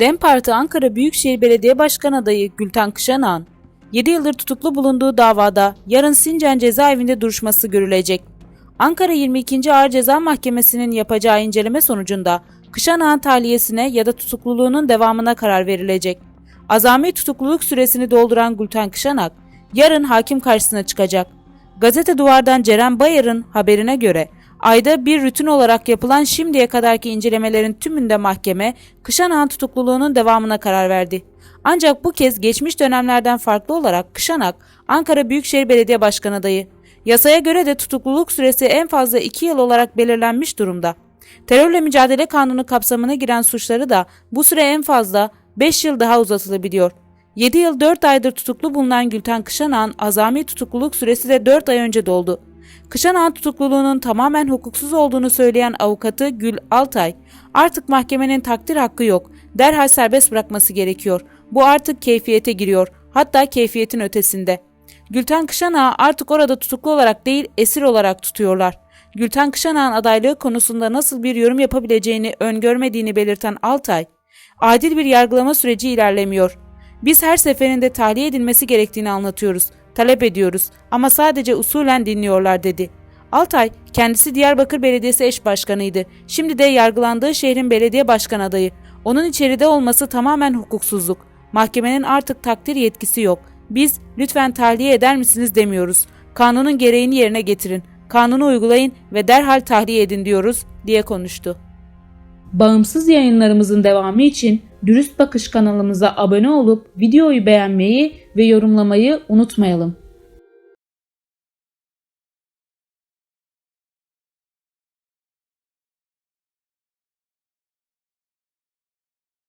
DEM Parti Ankara Büyükşehir Belediye Başkan adayı Gülten Kışanan, 7 yıldır tutuklu bulunduğu davada yarın Sincan cezaevinde duruşması görülecek. Ankara 22. Ağır Ceza Mahkemesi'nin yapacağı inceleme sonucunda Kışanak'ın tahliyesine ya da tutukluluğunun devamına karar verilecek. Azami tutukluluk süresini dolduran Gülten Kışanak, yarın hakim karşısına çıkacak. Gazete Duvar'dan Ceren Bayar'ın haberine göre ayda bir rutin olarak yapılan şimdiye kadarki incelemelerin tümünde mahkeme Kışanak'ın tutukluluğunun devamına karar verdi. Ancak bu kez geçmiş dönemlerden farklı olarak Kışanak, Ankara Büyükşehir Belediye Başkanı adayı. Yasaya göre de tutukluluk süresi en fazla 2 yıl olarak belirlenmiş durumda. Terörle mücadele kanunu kapsamına giren suçları da bu süre en fazla 5 yıl daha uzatılabiliyor. 7 yıl 4 aydır tutuklu bulunan Gülten Kışanak'ın azami tutukluluk süresi de 4 ay önce doldu. Kışanak'ın tutukluluğunun tamamen hukuksuz olduğunu söyleyen avukatı Gül Altay, artık mahkemenin takdir hakkı yok, derhal serbest bırakması gerekiyor. Bu artık keyfiyete giriyor, hatta keyfiyetin ötesinde. Gülten Kışanak'ı artık orada tutuklu olarak değil esir olarak tutuyorlar. Gülten Kışanak'ın adaylığı konusunda nasıl bir yorum yapabileceğini öngörmediğini belirten Altay, adil bir yargılama süreci ilerlemiyor. Biz her seferinde tahliye edilmesi gerektiğini anlatıyoruz, talep ediyoruz ama sadece usulen dinliyorlar dedi. Altay, kendisi Diyarbakır Belediyesi eş başkanıydı. Şimdi de yargılandığı şehrin belediye başkan adayı. Onun içeride olması tamamen hukuksuzluk. Mahkemenin artık takdir yetkisi yok. Biz lütfen tahliye eder misiniz demiyoruz. Kanunun gereğini yerine getirin. Kanunu uygulayın ve derhal tahliye edin diyoruz diye konuştu. Bağımsız yayınlarımızın devamı için Dürüst Bakış kanalımıza abone olup videoyu beğenmeyi ve yorumlamayı unutmayalım.